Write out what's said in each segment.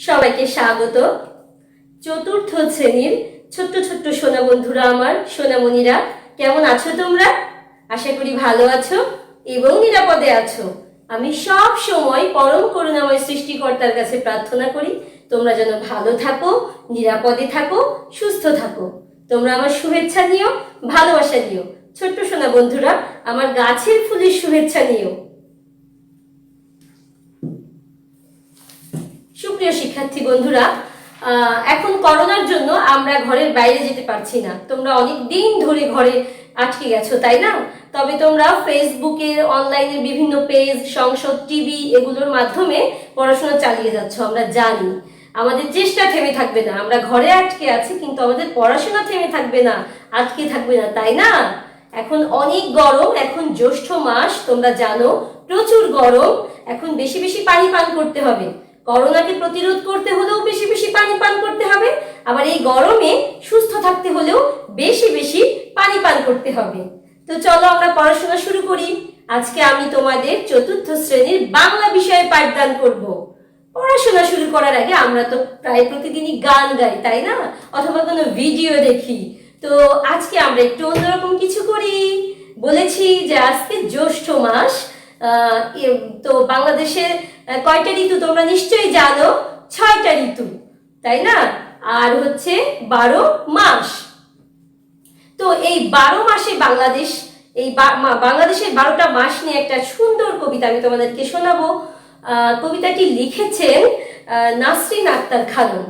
সবাইকে স্বাগত। চতুর্থ শ্রেণির ছোট্ট ছোট্ট সোনা বন্ধুরা আমার, সোনামণিরা, কেমন আছো তোমরা? আশা করি ভালো আছো এবং নিরাপদে আছো। আমি সব সময় পরম করুণাময় সৃষ্টিকর্তার কাছে প্রার্থনা করি, তোমরা যেন ভালো থাকো, নিরাপদে থাকো, সুস্থ থাকো। তোমরা আমার শুভেচ্ছা নিও, ভালোবাসা নিও। ছোট্ট সোনা বন্ধুরা, আমার গাছের ফুলের শুভেচ্ছা নিও। সুপ্রিয় শিক্ষার্থী বন্ধুরা এখন করোনার জন্য আমরা ঘরের বাইরে যেতে পারছি না। তোমরা অনেক দিন ধরে ঘরে আটকে গেছো, তাই না? তবে তোমরা ফেসবুকে অনলাইনে বিভিন্ন পেজ সংসদ টিভি এগুলোর মাধ্যমে পড়াশোনা চালিয়ে যাচ্ছ, আমরা জানি। আমাদের চেষ্টা থেমে থাকবে না। আমরা ঘরে আটকে আছি, কিন্তু আমাদের পড়াশোনা থেমে থাকবে না, আটকে থাকবে না, তাই না? এখন অনেক গরম, এখন জ্যৈষ্ঠ মাস, তোমরা জানো, প্রচুর গরম, এখন বেশি বেশি পানি পান করতে হবে। করোনাকে প্রতিরোধ করতে হলেও বেশি বেশি পানি পান করতে হবে। আবার এই গরমে সুস্থ থাকতে হলেও বেশি বেশি পানি পান করতে হবে। তো চলো আমরা পড়াশোনা শুরু করি। আজকে আমি তোমাদের চতুর্থ শ্রেণির বাংলা বিষয়ে পাঠদান করব। পড়াশোনা শুরু করার আগে আমরা তো প্রায় প্রতিদিনই গান গাই, তাই না? অথবা কোনো ভিডিও দেখি। তো আজকে আমরা একটু অন্যরকম কিছু করি। বলেছি যে আজকে জ্যৈষ্ঠ মাস তো বাংলাদেশের কয়টা ঋতু তোমরা নিশ্চয়ই জানো? ছয়টা ঋতু, তাই না? আর হচ্ছে বারো মাস। তো এই বারো মাসে বাংলাদেশ, এই বাংলাদেশের বারোটা মাস নিয়ে একটা সুন্দর কবিতা আমি তোমাদেরকে শোনাবো। কবিতাটি লিখেছেন নাসরিন আক্তার খানম।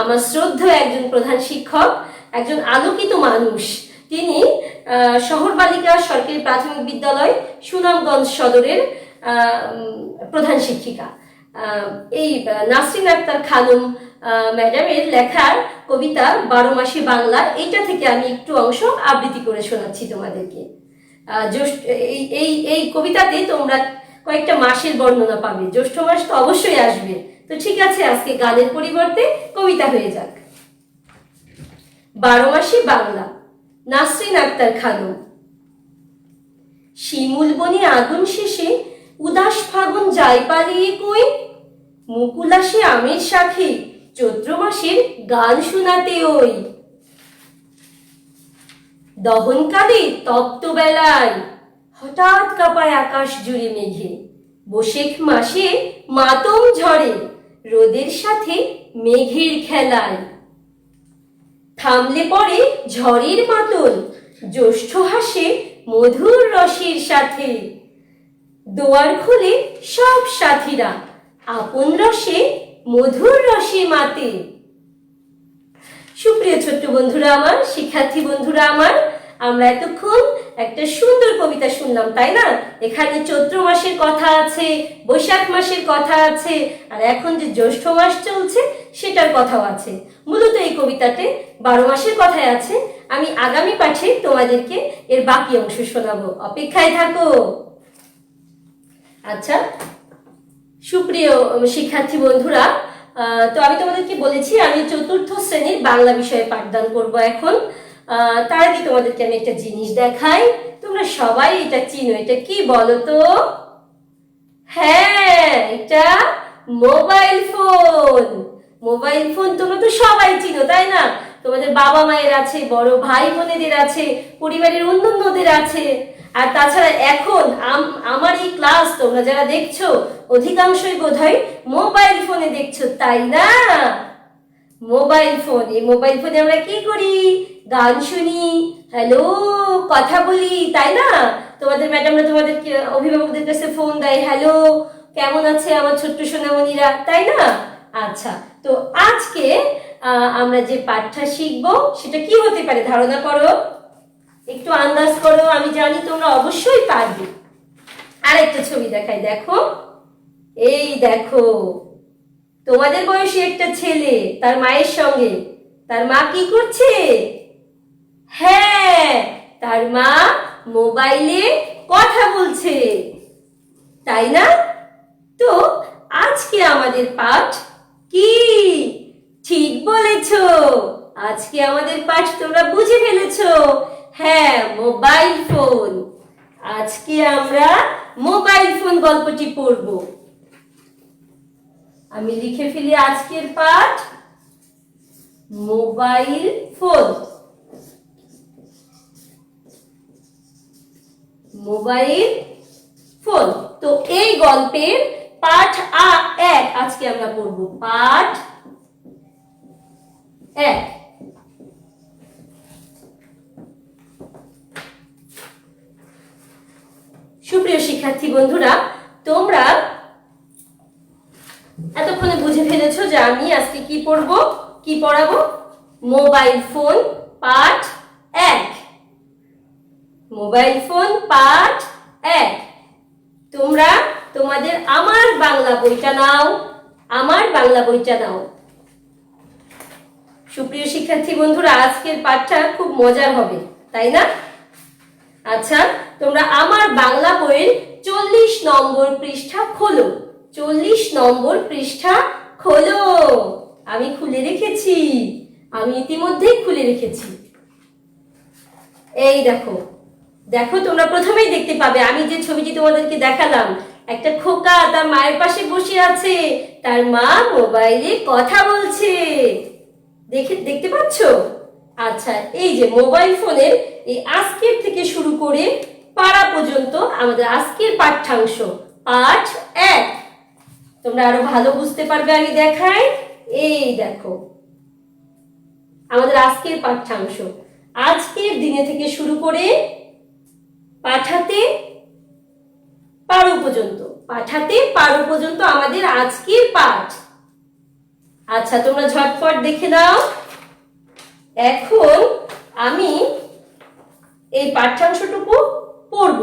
আমার শ্রদ্ধেয় একজন প্রধান শিক্ষক, একজন আলোকিত মানুষ। তিনি শহর বালিকা সরকারি প্রাথমিক বিদ্যালয় সুনামগঞ্জ সদরের প্রধান শিক্ষিকা। এই নাসরিন আক্তার খানম ম্যাডামের লেখার কবিতা বারো মাসে বাংলা এটা থেকে আমি একটু অংশ আবৃত্তি করে শোনাচ্ছি তোমাদেরকে। এই এই কবিতাতে তোমরা কয়েকটা মাসের বর্ণনা পাবে। জ্যৈষ্ঠ মাস তো অবশ্যই আসবে। তো ঠিক আছে, আজকে গানের পরিবর্তে কবিতা হয়ে যাক। বারো মাসে বাংলা, নাসরিন আক্তার খানম। শিমুল বনে আগুন শেষে উদাস ফাগুন যাই পালিয়ে কই? মুকুল আসে আমের সাথে চৈত্র মাসের গান শোনাতে ওই। দহনকালে তপ্ত বেলায় হঠাৎ কাঁপায় আকাশ জুড়ে মেঘে। বসেখ মাসে মাতম ঝরে রোদের সাথে মেঘের খেলায়। থামলে পরে ঝড়ের মাতল, জ্যৈষ্ঠ হাসে মধুর রসের সাথে। দোয়ার খুলে সব সাথীরা, আপন রসে, মধুর রসে মাতে। সুপ্রিয় ছোট্ট বন্ধুরা আমার, শিক্ষার্থী বন্ধুরা আমার, আমরা এতক্ষণ একটা সুন্দর কবিতা শুনলাম, তাই না? এখানে চৈত্র মাসের কথা আছে, বৈশাখ মাসের কথা আছে, আর এখন যে জ্যৈষ্ঠ মাস চলছে, সেটার কথাও আছে। মূলত এই কবিতাতে বারো মাসের কথায় আছে, আমি আগামী পাঠে তোমাদেরকে এর বাকি অংশ শোনাবো। অপেক্ষায় থাকো। আচ্ছা সুপ্রিয় শিক্ষার্থী বন্ধুরা তো আমি তোমাদেরকে বলেছি, আমি চতুর্থ শ্রেণির বাংলা বিষয়ে পাঠদান করব এখন। তার আগে তোমাদেরকে আমি একটা জিনিস দেখাই। তোমরা সবাই এটা চিনো, এটা কি বলো তো হ্যাঁ এটা মোবাইল ফোন। মোবাইল ফোন তোমরা তো সবাই চিনো, তাই না? তোমাদের বাবা মায়ের আছে, বড় ভাই বোনেদের আছে, পরিবারের অন্যান্যদের আছে। আর তাছাড়া এখন আম- আমার এই ক্লাস তোমরা যারা দেখছ, অধিকাংশই বোধহয় মোবাইল ফোনে দেখছ, তাই না? মোবাইল ফোন এই মোবাইল ফোনে আমরা কি করি? গান শুনি হ্যালো কথা বলি, তাই না? তোমাদের ম্যাডামরা তোমাদের অভিভাবকদের কাছে ফোন দেয় হ্যালো কেমন আছে আমার ছোট্ট সোনামণিরা, তাই না? আচ্ছা তো আজকে আমরা যে পাঠটা শিখব, সেটা কি হতে পারে? ধারণা করো। একটু আন্দাজ করো, আমি জানি তোমরা অবশ্যই পারবে। আরেকটা ছবি দেখাই, দেখো। এই দেখো, তোমাদের বয়সী একটা ছেলে, তার মায়ের সঙ্গে। তার মা কি করছে? হ্যাঁ তার মা মোবাইলে কথা বলছে। তাই না? তো আজকে আমাদের পাঠ কি? ঠিক বলেছ। আজকে আমাদের পাঠ তোমরা বুঝে ফেলেছো। হ্যাঁ মোবাইল ফোন। আজকে আমরা মোবাইল ফোন গল্পটি পড়ব। আমি লিখে ফেলি আজকের পাঠ, মোবাইল ফোন। Mobile phone. তো এই গল্পের পাঠ আ এক আজকে আমরা পড়ব। পাঠ এক। সুপ্রিয় শিক্ষার্থী বন্ধুরা, তোমরা এতক্ষণে বুঝে ফেলেছো যে আমি আজকে কি পড়ব, কি পড়াবো? মোবাইল ফোন পাঠ এক। মোবাইল ফোন পাঠ এক। তোমরা তোমাদের আমার বাংলা বইটা নাও, আমার বাংলা বইটা নাও। সুপ্রিয় শিক্ষার্থী বন্ধুরা, আজকের পাঠটা খুব মজার হবে, তাই না? আচ্ছা তোমরা আমার বাংলা বইয়ের চল্লিশ নম্বর পৃষ্ঠা খোলো। চল্লিশ নম্বর পৃষ্ঠা খোলো। আমি খুলে রেখেছি। আমি ইতিমধ্যেই খুলে রেখেছি। এই দেখো। দেখো, তোমরা প্রথমেই দেখতে পাবে। আমি যে ছবিটি তোমাদেরকে দেখালাম, একটা খোকা তার মায়ের পাশে বসে আছে। তার মা মোবাইলে কথা বলছে। দেখে, দেখতে পাচ্ছ? আচ্ছা এই যে মোবাইল ফোনের এই আজকের থেকে শুরু করে পাড়া পর্যন্ত আমাদের আজকের পাঠ্যাংশ, পাঠ এক। তোমরা আরও ভালো বুঝতে পারবে আমি দেখাই। এই দেখো, আমাদের আজকের পাঠ্যাংশ। আজকের দিনে থেকে শুরু করে পাঠাতে পারো পর্যন্ত, পাঠাতে পারো পর্যন্ত আমাদের আজকের পাঠ। আচ্ছা তোমরা ঝটপট দেখে নাও। এখন আমি এই পাঠ্যাংশটুকু পড়ব।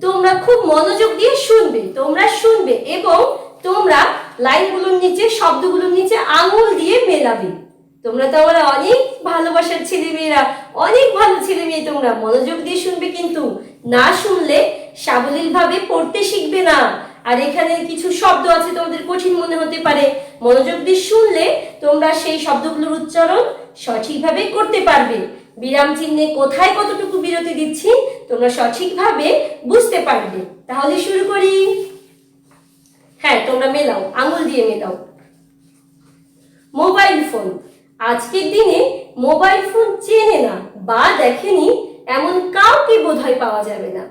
তোমরা খুব মনোযোগ দিয়ে শুনবে, তোমরা শুনবে এবং তোমরা লাইনগুলোর নিচে, শব্দগুলোর নিচে আঙুল দিয়ে মেলাবে। তোমরা তো আমার অনেক ভালোবাসার ছেলে মেয়েরা অনেক ভালো ছেলে মেয়ে তোমরা। মনোযোগ দিয়ে শুনবে কিন্তু, না শুনলে সাবলীল ভাবে পড়তে শিখবে না। আর এখানে কিছু শব্দ আছে তোমাদের কঠিন মনে হতে পারে। মনোযোগ দিয়ে শুনলে তোমরা সেই শব্দগুলোর উচ্চারণ সঠিকভাবে করতে পারবে। বিরাম চিহ্নে কোথায় কতটুকু বিরতি দিচ্ছি, তোমরা সঠিকভাবে বুঝতে পারবে। তাহলে শুরু করি। হ্যাঁ তোমরা মেলাও, আঙুল দিয়ে মেলাও। Mobile phone. আজকের দিনে মোবাইল ফোন চেনে না বা দেখেনি এমন কাউকে বোধহয় পাওয়া যাবে না।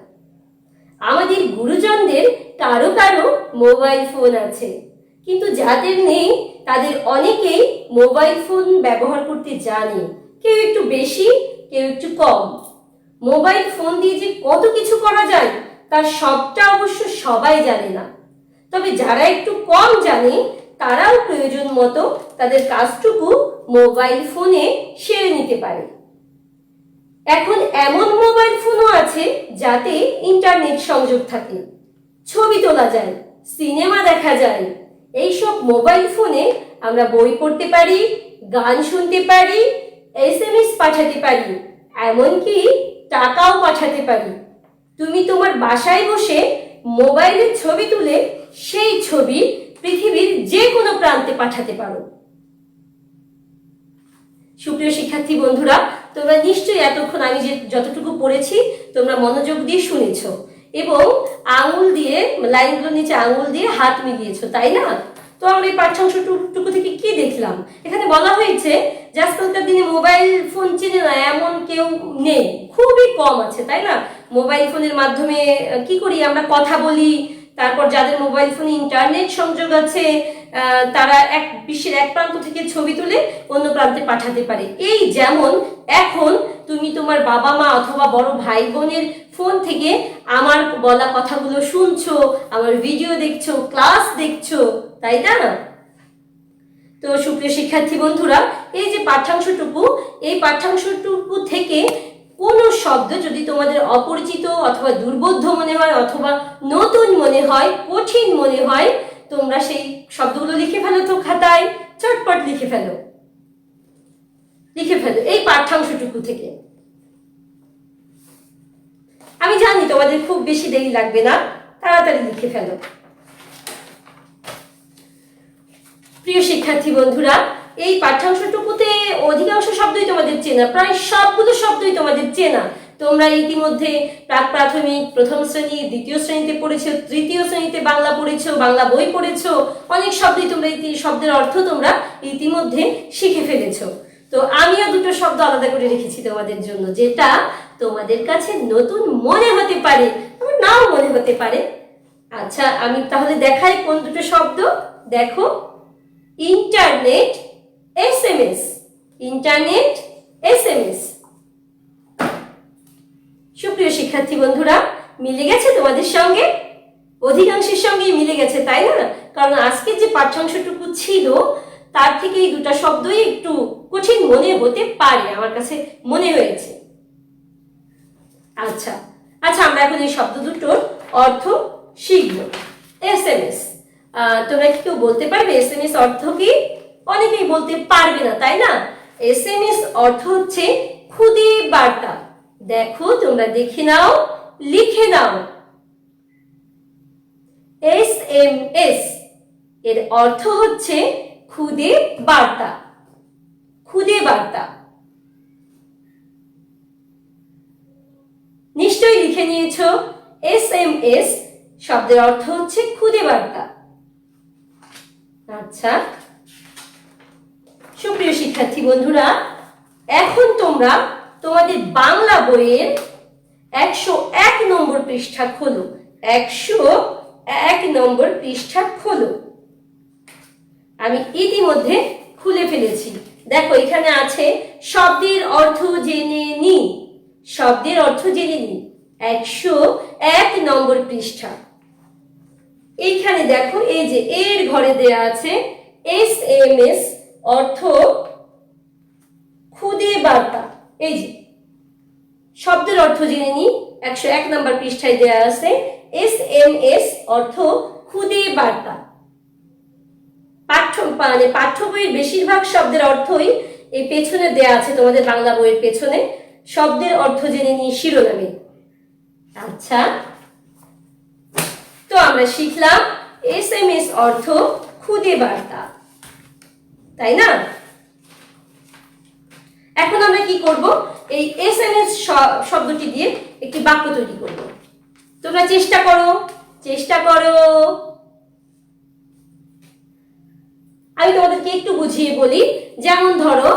আমাদের গুরুজনদের কারও কারও মোবাইল ফোন আছে। কিন্তু যাদের নেই, তাদের অনেকেই মোবাইল ফোন ব্যবহার করতে জানে। কেউ একটু বেশি, কেউ একটু কম। মোবাইল ফোন দিয়ে যে কত কিছু করা যায় তার সবটা অবশ্য সবাই জানে না। তবে যারা একটু কম জানে, তারাও প্রয়োজন মতো তাদের কাজটুকু মোবাইল ফোনে সেরে নিতে পারে। এখন এমন মোবাইল ফোনও আছে, যাতে ইন্টারনেট সংযোগ থাকে। ছবি তোলা যায়, সিনেমা দেখা যায় এইসব মোবাইল ফোনে আমরা বই পড়তে পারি, গান শুনতে পারি, এস এম এস পাঠাতে পারি, এমনকি টাকাও পাঠাতে পারি। তুমি তোমার বাসায় বসে মোবাইলের ছবি তুলে সেই ছবি পৃথিবীর যে কোনো প্রান্তে পাঠাতে পারো। সুপ্রিয় শিক্ষার্থী বন্ধুরা, তোমরা নিশ্চয়ই এতক্ষণ আমি যে যতটুকু পড়েছি, তোমরা মনোযোগ দিয়ে শুনেছো। এবং আঙুল দিয়ে লাইনগুলোর নিচে আঙুল দিয়ে হাত মিলিয়েছো, তাই না? তো আমরা এই পাঠ্যাংশটুকু থেকে কি দেখলাম? এখানে বলা হয়েছে যে আজকালকার দিনে মোবাইল ফোন চেনে না এমন কেউ নেই। খুবই কম আছে, তাই না? মোবাইল ফোনের মাধ্যমে কি করি? আমরা কথা বলি, তারপর যাদের মোবাইল ফোনে ইন্টারনেট সংযোগ আছে তারা এক বিশ্বের এক প্রান্ত থেকে ছবি তুলে অন্য প্রান্তে পাঠাতে পারে। এই যেমন, এখন তুমি তোমার বাবা মা অথবা বড় ভাই বোনের ফোন থেকে আমার বলা কথাগুলো শুনছো, আমার ভিডিও দেখছ ক্লাস দেখছ, তাই না? তো সুপ্রিয় শিক্ষার্থী বন্ধুরা, এই যে পাঠ্যাংশটুকু, এই পাঠ্যাংশটুকু থেকে কোনো শব্দ যদি তোমাদের অপরিচিত অথবা দুর্বোধ্য মনে হয় অথবা নতুন মনে হয়, কঠিন মনে হয়, তোমরা সেই শব্দগুলো লিখে ফেলো তো খাতায়, চটপট লিখে ফেলো। লিখে ফেলো এই পাঠ্যাংশটুকু থেকে। আমি জানি তোমাদের খুব বেশি দেরি লাগবে না, তাড়াতাড়ি লিখে ফেলো। প্রিয় শিক্ষার্থী বন্ধুরা, এই পাঠ্যাংশটুকুতে অধিকাংশ শব্দই তোমাদের চেনা, প্রায় সবগুলো শব্দই তোমাদের চেনা। তোমরা ইতিমধ্যে প্রাক প্রাথমিক, প্রথম শ্রেণি, দ্বিতীয় শ্রেণীতে পড়েছো, তৃতীয় শ্রেণীতে বাংলা পড়েছো, বাংলা বই পড়েছো, অনেক শব্দই তোমরা শব্দের অর্থ তোমরা ইতিমধ্যে শিখে ফেলেছো। তো আমিও দুটো শব্দ আলাদা করে রেখেছি তোমাদের জন্য, যেটা তোমাদের কাছে নতুন মনে হতে পারে। আবার নাও মনে হতে পারে। আচ্ছা আমি তাহলে দেখাই কোন দুটো শব্দ। দেখো, internet S M S internet S M S সুপ্রিয় শিক্ষার্থী বন্ধুরা, মিলে গেছে তোমাদের সঙ্গে? অধিকাংশের সঙ্গেই মিলে গেছে, তাই না? কারণ আজকের যে পাঠ্যাংশটুকু ছিল, তার থেকে এই দুটা শব্দই একটু কঠিন মনে হতে পারে, আমার কাছে মনে হয়েছে। আচ্ছা। আচ্ছা আমরা এখন এই শব্দ দুটোর অর্থ শিখব। S M S. তোমরা কি কেউ বলতে পারবে এস এম এস অর্থ কি? অনেকেই বলতে পারবে না, তাই না? এস এম এস অর্থ হচ্ছে খুদে বার্তা। দেখো, তোমরা দেখে নাও, লিখে নাও। S M S. এর অর্থ হচ্ছে খুদে বার্তা। খুদে বার্তা নিশ্চয়ই লিখে নিয়েছ? এস এম এস শব্দের অর্থ হচ্ছে খুদে বার্তা আচ্ছা। সুপ্রিয় শিক্ষার্থী বন্ধুরা, এখন তোমরা তোমাদের বাংলা বইয়ের একশো এক নম্বর পৃষ্ঠা খোলো। একশো এক নম্বর পৃষ্ঠা খোলো। আমি ইতিমধ্যে খুলে ফেলেছি। দেখো, এখানে আছে, শব্দের অর্থ জেনে নি। শব্দের অর্থ জেনে নি। একশো এক নম্বর পৃষ্ঠা। এইখানে দেখো, এই যে এর ঘরে দেয়া আছে, এস এম এস অর্থ খুদে বার্তা। এই যে, শব্দের অর্থ জেনে নি একশো এক নম্বর পৃষ্ঠায় দেয়া আছে, এস এম এস অর্থ খুদে বার্তা। পাঠ্য মানে পাঠ্য বইয়ের বেশিরভাগ শব্দের অর্থই এই পেছনে দেয়া আছে তোমাদের বাংলা বইয়ের পেছনে। শব্দের অর্থ জেনে নিই শিরোনামে। আচ্ছা। তো আমরা শিখলাম এস এম এস অর্থ খুদে বার্তা। তাই না? এখন আমরা কি করব? এই এস এম এস শব্দটি দিয়ে একটি বাক্য তৈরি করব। তোমরা চেষ্টা করো চেষ্টা করো। আমি তোমাদেরকে একটু বুঝিয়ে বলি। যেমন ধরো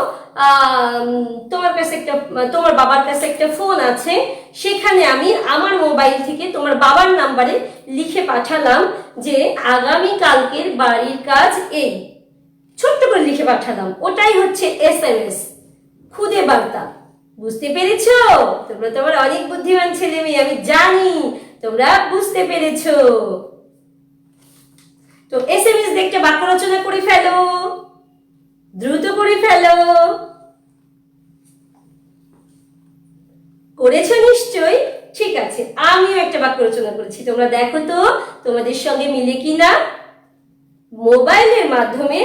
তোমার কাছে একটা, তোমার বাবার কাছে একটা ফোন আছে। সেখানে আমি আমার মোবাইল থেকে তোমার বাবার নাম্বারে লিখে পাঠালাম যে, আগামী কালকের বাড়ির কাজ এই। ছোট্ট করে লিখে পাঠালাম। ওটাই হচ্ছে এস এম এস খুদে বার্তা। বুঝতে পেরেছ? তোমরা তোমার অনেক বুদ্ধিমান ছেলে মেয়ে, আমি জানি। তোমরা বুঝতে পেরেছ। তো এস এম এস দেখতে বাক্য রচনা করে ফেলো। দ্রুত করে ফেলো। করেছ নিশ্চয় ঠিক আছে, আমিও একটা বাক্য রচনা করেছি। তোমরা দেখো তো, তোমাদের সঙ্গে মিলে কিনা? মোবাইলের মাধ্যমে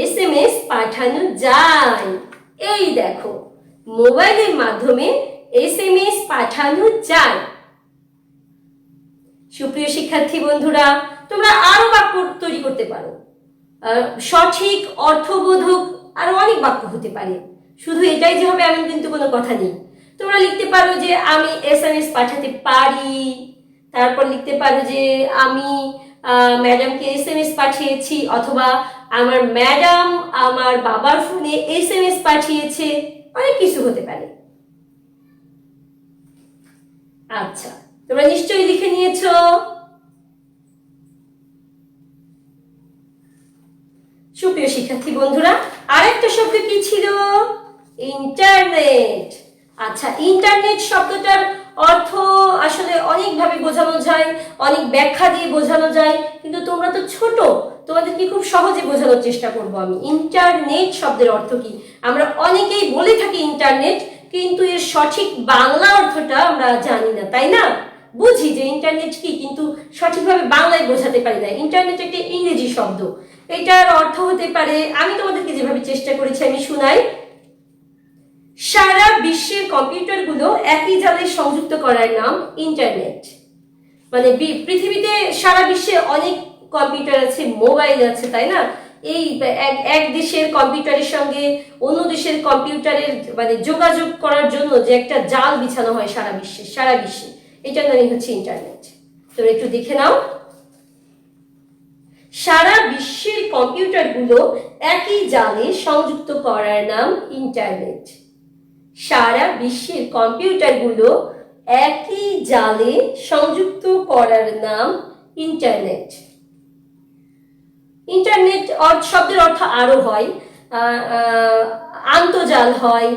এস এম এস পাঠানো যায়। এই দেখো, মোবাইলের মাধ্যমে এস এম এস পাঠানো যায়। সুপ্রিয় শিক্ষার্থী বন্ধুরা, তোমরা আরও বাক্য তৈরি করতে পারো। সঠিক অর্থবোধক আরও অনেক বাক্য হতে পারে। শুধু এটাই যে হবে এমন কিন্তু কোনো কথা নেই। তোমরা লিখতে পারো যে, আমি এস এম এস পাঠাতে পারি। তারপর লিখতে পারো যে, আমি ম্যাডামকে এস এম এস পাঠিয়েছি অথবা আমার ম্যাডাম আমার বাবার ফোনে এস এম এস পাঠিয়েছে। অনেক কিছু হতে পারে। আচ্ছা তোমরা নিশ্চয়ই লিখে নিয়েছো। সুপ্রিয় শিক্ষার্থী বন্ধুরা, আরেকটা শব্দ কি ছিল? ইন্টারনেট। আচ্ছা ইন্টারনেট শব্দটার অর্থ আসলে অনেকভাবে বোঝানো যায়, অনেক ব্যাখ্যা দিয়ে বোঝানো যায়, কিন্তু তোমরা তো ছোট, তোমাদেরকে খুব সহজে বোঝানোর চেষ্টা করব আমি। ইন্টারনেট শব্দের অর্থ কি? আমরা অনেকেই বলে থাকি ইন্টারনেট, কিন্তু এর সঠিক বাংলা অর্থটা আমরা জানি না, তাই না? বুঝি যে ইন্টারনেট কি, কিন্তু সঠিকভাবে বাংলায় বোঝাতে পারি না। ইন্টারনেট একটি ইংরেজি শব্দ। এটার অর্থ হতে পারে, আমি তোমাদেরকে যেভাবে চেষ্টা করেছি, আমি শুনাই। সারা বিশ্বের কম্পিউটারগুলো একই জালে সংযুক্ত করার নাম ইন্টারনেট। মানে পৃথিবীতে সারা বিশ্বে অনেক কম্পিউটার আছে, মোবাইল আছে, তাই না? এই এক দেশের কম্পিউটারের সঙ্গে অন্য দেশের কম্পিউটারের মানে যোগাযোগ করার জন্য যে একটা জাল বিছানো হয় সারা বিশ্বে সারা বিশ্বে, এটার নামই হচ্ছে ইন্টারনেট। তোমরা একটু দেখে নাও। সারা বিশ্বের কম্পিউটারগুলো একই জালে সংযুক্ত করার নাম ইন্টারনেট। সারা বিশ্বের কম্পিউটারগুলো একই জালে সংযুক্ত করার নাম ইন্টারনেট। ইন্টারনেট শব্দের অর্থ আরও হয় আন্তজাল হয়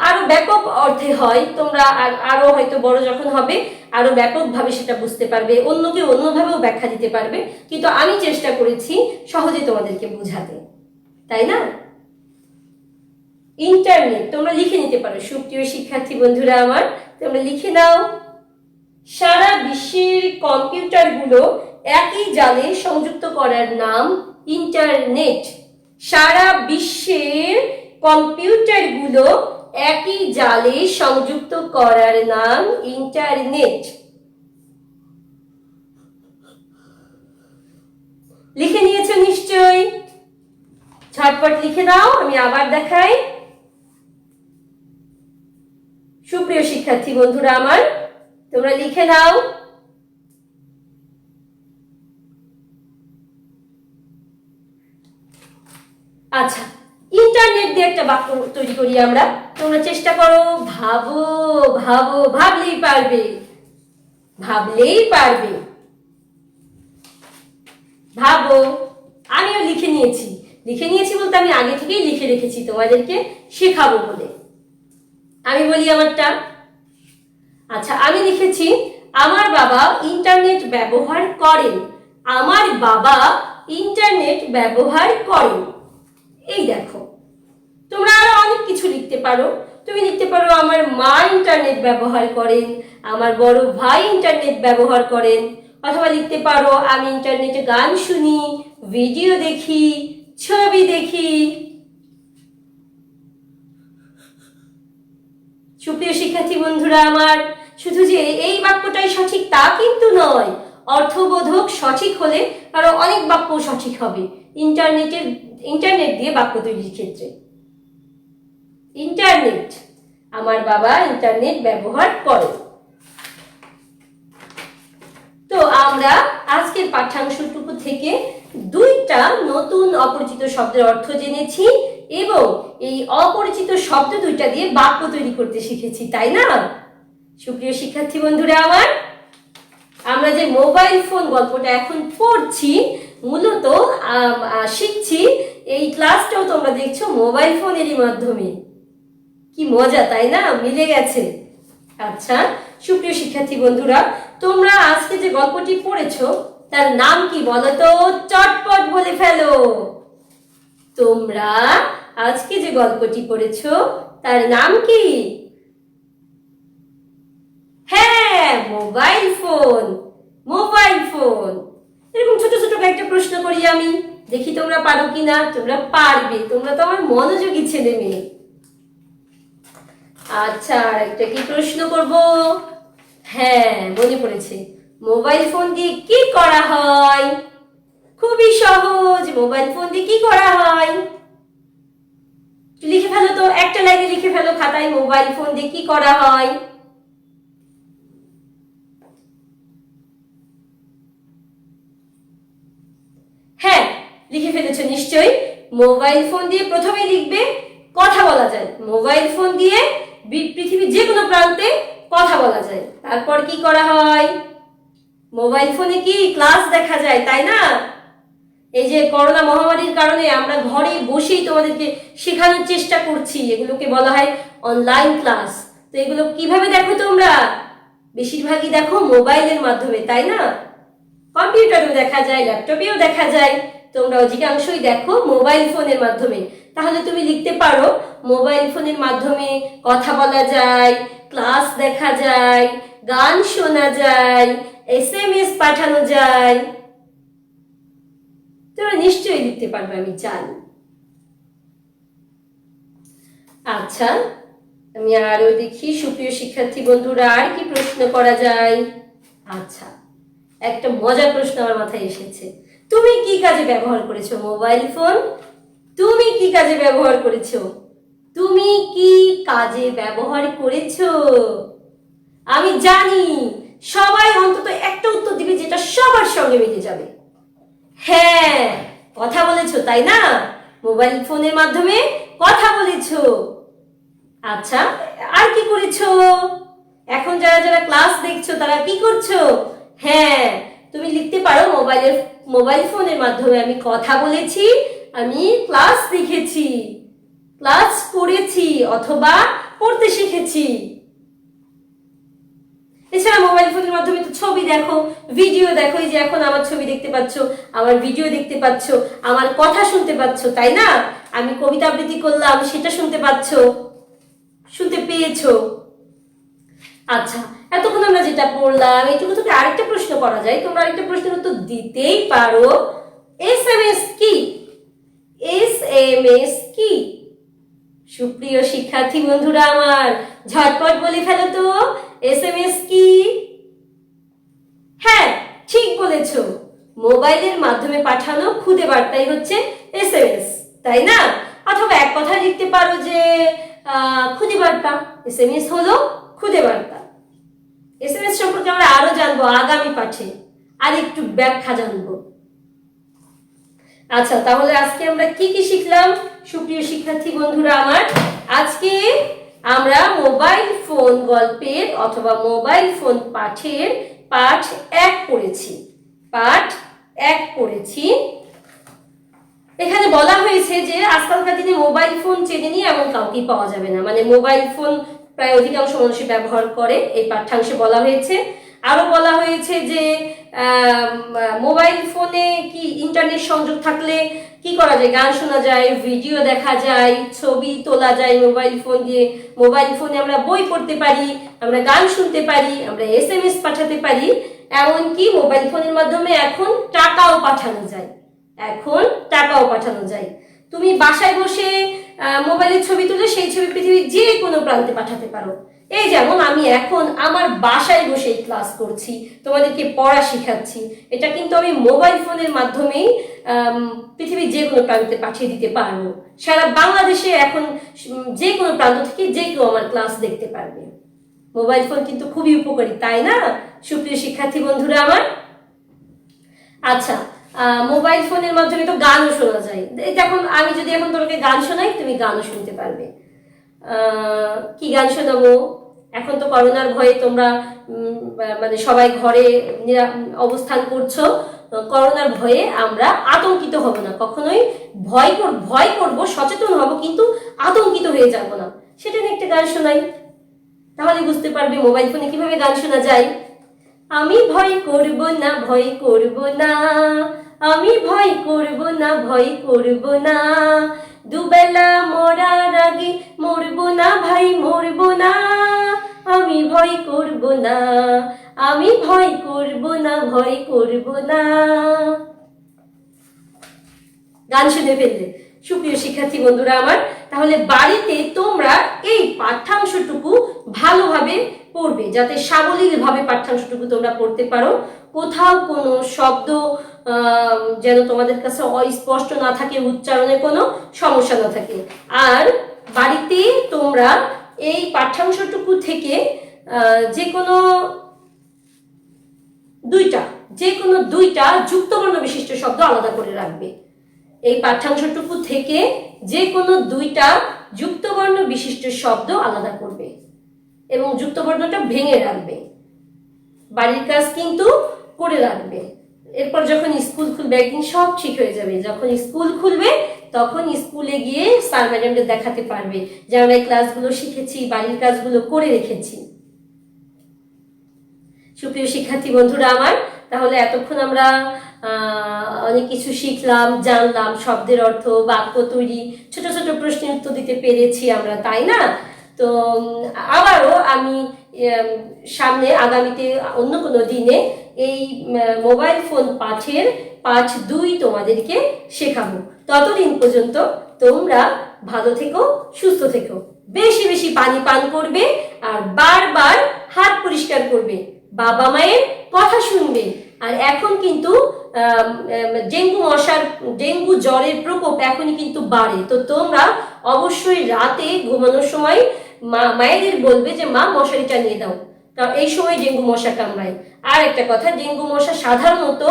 আরও ব্যাপক অর্থে হয়। তোমরা আর- হয়তো বড় যখন হবে, আরও ব্যাপকভাবে সেটা বুঝতে পারবে, অন্যকে অন্যভাবেও ব্যাখ্যা দিতে পারবে। কিন্তু আমি চেষ্টা করেছি সহজে তোমাদেরকে বোঝাতে। তাই না? ইন্টারনেট তোমরা লিখে নিতে পারো। সুপ্রিয় শিক্ষার্থী বন্ধুরা আমার, তোমরা লিখে নাও। সারা বিশ্বের কম্পিউটারগুলো একই জালে সংযুক্ত করার নাম ইন্টারনেট সারা বিশ্বের কম্পিউটারগুলো একই জালে সংযুক্ত করার নাম ইন্টারনেট। লিখে নিয়েছো নিশ্চয়ই? ঝটপট লিখে দাও, আমি আবার দেখাই। সুপ্রিয় শিক্ষার্থী বন্ধুরা আমার, তোমরা লিখে নাও। আচ্ছা ইন্টারনেট দিয়ে একটা বাক্য তৈরি করি আমরা। তোমরা চেষ্টা করো, ভাবো ভাবো, ভাবলেই পারবে। ভাবলেই পারবে। ভাবো, আমিও লিখে নিয়েছি। লিখে নিয়েছি বলতে আমি আগে থেকেই লিখে রেখেছি তোমাদেরকে শেখাবো বলে। আমি বলি আমারটা। আচ্ছা আমি লিখেছি, আমার বাবা ইন্টারনেট ব্যবহার করেন। আমার বাবা ইন্টারনেট ব্যবহার করেন। এই দেখো, তোমরা আরও অনেক কিছু লিখতে পারো। তুমি লিখতে পারো, আমার মা ইন্টারনেট ব্যবহার করেন, আমার বড় ভাই ইন্টারনেট ব্যবহার করেন, অথবা লিখতে পারো, আমি ইন্টারনেটে গান শুনি ভিডিও দেখি, ছবি দেখি। সুপ্রিয় শিক্ষার্থী বন্ধুরা আমার, শুধু যে এই বাক্যটাই সঠিক তা কিন্তু নয়, অর্থবোধক সঠিক হলে আরও অনেক বাক্য সঠিক হবে। ইন্টারনেটের ইন্টারনেট দিয়ে বাক্য তৈরির ক্ষেত্রে। ইন্টারনেট আমার বাবা ইন্টারনেট ব্যবহার করে। তো আমরা আজকের পাঠ্যাংশটুকু থেকে দুইটা নতুন অপরিচিত শব্দের অর্থ জেনেছি এবং এই অপরিচিত শব্দ দুইটা দিয়ে বাক্য তৈরি করতে শিখেছি, তাই না? সুপ্রিয় শিক্ষার্থী বন্ধুরা আমার, আমরা যে মোবাইল ফোন গল্পটা এখন পড়ছি, মূলত শিখছি এই ক্লাসটাও তোমরা দেখছ মোবাইল ফোনেরই মাধ্যমে। কি মজা, তাই না? মিলে গেছে। আচ্ছা সুপ্রিয় শিক্ষার্থী বন্ধুরা, তোমরা আজকে যে গল্পটি পড়েছো, তার নাম কি বলো তো? চটপট বলে ফেলো। তোমরা আজকে যে গল্পটি পড়েছো, তার নাম কি? হ্যাঁ মোবাইল ফোন মোবাইল ফোন। এরকম ছোট ছোট একটা প্রশ্ন করি আমি। দেখি তোমরা পারো কিনা, তোমরা পারবে। তোমরা তো আমার মনোযোগী ছেলে মেয়ে। আচ্ছা একটা কি প্রশ্ন করব? হ্যাঁ মনে পড়েছে। মোবাইল ফোন দিয়ে কি করা হয়? খুবই সহজ। মোবাইল ফোন দিয়ে কি করা হয়? লিখে ফেলো তো, একটা লাইনে লিখে ফেলো খাতায়, মোবাইল ফোন দিয়ে কি করা হয়? হ্যাঁ লিখে ফেলেছো নিশ্চয়ই? মোবাইল ফোন দিয়ে প্রথমে লিখবে, কথা বলা যায়। মোবাইল ফোন দিয়ে পৃথিবীর যে কোনো প্রান্তে কথা বলা যায়। তারপর কি করা হয়? মোবাইল ফোনে কি ক্লাস দেখা যায়, তাই না? এই যে করোনা মহামারীর কারণে আমরা ঘরে বসেই তোমাদেরকে শেখানোর চেষ্টা করছি। এগুলোকে বলা হয় অনলাইন ক্লাস তো এগুলো কীভাবে দেখো তোমরা? বেশিরভাগই দেখো মোবাইলের মাধ্যমে, তাই না? কম্পিউটারেও দেখা যায়, ল্যাপটপেও দেখা যায়। তোমরা অধিকাংশই দেখো মোবাইল ফোনের মাধ্যমে। তাহলে তুমি লিখতে পারো, মোবাইল ফোনের মাধ্যমে কথা বলা যায়, ক্লাস দেখা যায়, গান শোনা যায়, এস এম এস পাঠানো যায়। তোমরা নিশ্চয়ই লিখতে পারবে, আমি জানি। আচ্ছা আমি আরও দেখি, সুপ্রিয় শিক্ষার্থী বন্ধুরা, আর কি প্রশ্ন করা যায়? আচ্ছা একটা মজার প্রশ্ন আমার মাথায় এসেছে। তুমি কি কাজে ব্যবহার করেছ? Mobile phone? তুমি কি কাজে ব্যবহার করেছ? তুমি কি কাজে ব্যবহার করেছ? আমি জানি সবাই অন্তত একটা উত্তর দিবে যেটা সবার সঙ্গে মিলে যাবে। হ্যাঁ কথা বলেছ, তাই না? মোবাইল ফোনের মাধ্যমে কথা বলেছ। আচ্ছা আর কি করেছ? এখন যারা যারা ক্লাস দেখছ, তারা কি করছ? হ্যাঁ তুমি লিখতে পারো মোবাইলের, মোবাইল ফোনের মাধ্যমে আমি কথা বলেছি, আমি ক্লাস দেখেছি ক্লাস করেছি অথবা পড়তে শিখেছি। এছাড়া মোবাইল ফোনের মাধ্যমে তো ছবি দেখো, ভিডিও দেখো যে এখন আমার ছবি দেখতে পাচ্ছ, আমার ভিডিও দেখতে পাচ্ছ, আমার কথা শুনতে পাচ্ছ, তাই না? আমি কবিতা আবৃত্তি করলাম, সেটা শুনতে পাচ্ছ, শুনতে পেয়েছ। আচ্ছা এতক্ষণ আমরা যেটা পড়লাম এইটুকু থেকে আরেকটা প্রশ্ন করা যায়। তোমরা আরেকটা প্রশ্নের উত্তর দিতেই পারো। এস এম এস কি? এস এম এস কি? সুপ্রিয় শিক্ষার্থী বন্ধুরা আমার, ঝটপট বলে ফেলো তো। এস এম এস কি? হ্যাঁ ঠিক বলেছ। মোবাইলের মাধ্যমে পাঠানো খুদে বার্তাই হচ্ছে এস এম এস তাই না? অথবা এক কথা লিখতে পারো যে খুদে বার্তা। এস এম এস হলো খুদে বার্তা। এস এম এস সম্পর্কে আমরা আরও জানব আগামী পাঠে। আর একটু ব্যাখ্যা জানব। আচ্ছা তাহলে আজকে আমরা কি কি শিখলাম? সুপ্রিয় শিক্ষার্থী বন্ধুরা আমার, আজকে আমরা মোবাইল ফোন গল্পের অথবা মোবাইল ফোন পাঠের পাঠ এক পড়েছি। পাঠ এক পড়েছি। এখানে বলা হয়েছে যে আজকালকার দিনে মোবাইল ফোন চেনে নিয়ে এমন কাউকেই পাওয়া যাবে না। মানে মোবাইল ফোন প্রায় অধিকাংশ মানুষই ব্যবহার করে, এই পাঠ্যাংশে বলা হয়েছে। আরও বলা হয়েছে যে মোবাইল ফোনে কি ইন্টারনেট সংযোগ থাকলে কি করা যায়? গান শোনা যায়, ভিডিও দেখা যায়, ছবি তোলা যায় মোবাইল ফোন দিয়ে। মোবাইল ফোনে আমরা বই পড়তে পারি, আমরা গান শুনতে পারি, আমরা এস এম এস পাঠাতে পারি, এমনকি মোবাইল ফোনের মাধ্যমে এখন টাকাও পাঠানো যায়। এখন টাকাও পাঠানো যায়। তুমি বাসায় বসে মোবাইলের ছবি তুলে সেই ছবি পৃথিবীর যে কোনো প্রান্তে পাঠাতে পারো। এই যেমন আমি এখন আমার বাসায় বসে ক্লাস করছি, তোমাদেরকে পড়া শেখাচ্ছি। এটা কিন্তু আমি মোবাইল ফোনের মাধ্যমেই পৃথিবীর যে কোনো প্রান্তে পাঠিয়ে দিতে পারব। সারা বাংলাদেশে এখন যে কোনো প্রান্ত থেকে যে কেউ আমার ক্লাস দেখতে পারবে। মোবাইল ফোন কিন্তু খুবই উপকারী, তাই না? সুপ্রিয় শিক্ষার্থী বন্ধুরা আমার? আচ্ছা মোবাইল ফোনের মাধ্যমে তো গানও শোনা যায়। এই দেখুন আমি যদি এখন তোমাকে গান শোনাই, তুমি গানও শুনতে পারবে। কি গান শোনাবো? এখন তো করোনার ভয়ে তোমরা মানে সবাই ঘরে অবস্থান করছ। করোনার ভয়ে আমরা আতঙ্কিত হব না। কখনোই ভয় কর- ভয় করব, সচেতন হব, কিন্তু আতঙ্কিত হয়ে যাব না। সেটা নিয়ে একটা গান শোনাই। তাহলে বুঝতে পারবে মোবাইল ফোনে কীভাবে গান শোনা যায়। আমি ভয় করব না, ভয় করব না। আমি ভয় করব না, ভয় করব না। দুবেলা মরার আগে মরব না, ভাই, মরব না। আমি ভয় করব না, আমি ভয় করব না, ভয় করব না। গান শুনে ফেললে। সুপ্রিয় শিক্ষার্থী বন্ধুরা আমার, তাহলে বাড়িতে তোমরা এই পাঠ্যাংশটুকু ভালোভাবে পড়বে, যাতে সাবলীলভাবে পাঠ্যাংশটুকু তোমরা পড়তে পারো। কোথাও কোনো শব্দ যেন তোমাদের কাছে অস্পষ্ট না থাকে, উচ্চারণে কোনো সমস্যা না থাকে। আর বাড়িতে তোমরা এই পাঠ্যাংশটুকু থেকে যে কোনো দুইটা, যে কোনো দুইটা যুক্তবর্ণ বিশিষ্ট শব্দ আলাদা করে রাখবে। এই পাঠ্যাংশটুকু থেকে যে কোনো দুইটা যুক্তবর্ণ বিশিষ্ট শব্দ আলাদা করবে এবং যুক্তবর্ণটা ভেঙে রাখবে। বাড়ির কাজ কিন্তু করে রাখবে। এরপর যখন স্কুল খুলবে, একদিন সব ঠিক হয়ে যাবে। যখন স্কুল খুলবে, তখন স্কুলে গিয়ে স্যার ম্যাডামদের দেখাতে পারবে যে আমরা এই ক্লাসগুলো শিখেছি বাড়ির কাজগুলো করে রেখেছি। সুপ্রিয় শিক্ষার্থী বন্ধুরা আমার, তাহলে এতক্ষণ আমরা অনেক কিছু শিখলাম, জানলাম, শব্দের অর্থ, বাক্য তৈরি, ছোট ছোট প্রশ্নের উত্তর দিতে পেরেছি আমরা, তাই না? তো, আবারও আমি সামনে আগামীতে অন্য কোনো দিনে এই মোবাইল ফোন পাঠের পাঠ দুই তোমাদেরকে শেখাবো। ততদিন পর্যন্ত তোমরা ভালো থেকো, সুস্থ থেকো। বেশি বেশি পানি পান করবে আর বারবার হাত পরিষ্কার করবে। বাবা মায়ের কথা শুনবে। আর এখন কিন্তু ডেঙ্গু মশার, ডেঙ্গু জ্বরের প্রকোপ এখনই কিন্তু বাড়ে। তো তোমরা অবশ্যই রাতে ঘুমানোর সময় মা, মায়েদের বলবে যে, মা মশারি টানিয়ে দাও। কারণ এই সময় ডেঙ্গু মশা কামড়ায়। আর একটা কথা, ডেঙ্গু মশা সাধারণত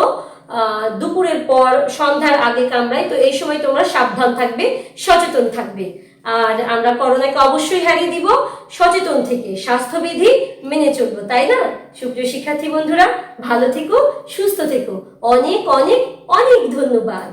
দুপুরের পর সন্ধ্যার আগে কামড়ায়, তো এই সময় তোমরা সাবধান থাকবে, সচেতন থাকবে। আর আমরা করোনাকে অবশ্যই হারিয়ে দিব, সচেতন থেকে, স্বাস্থ্যবিধি মেনে চলবো, তাই না? সুপ্রিয় শিক্ষার্থী বন্ধুরা, ভালো থেকো, সুস্থ থেকো। অনেক অনেক অনেক ধন্যবাদ।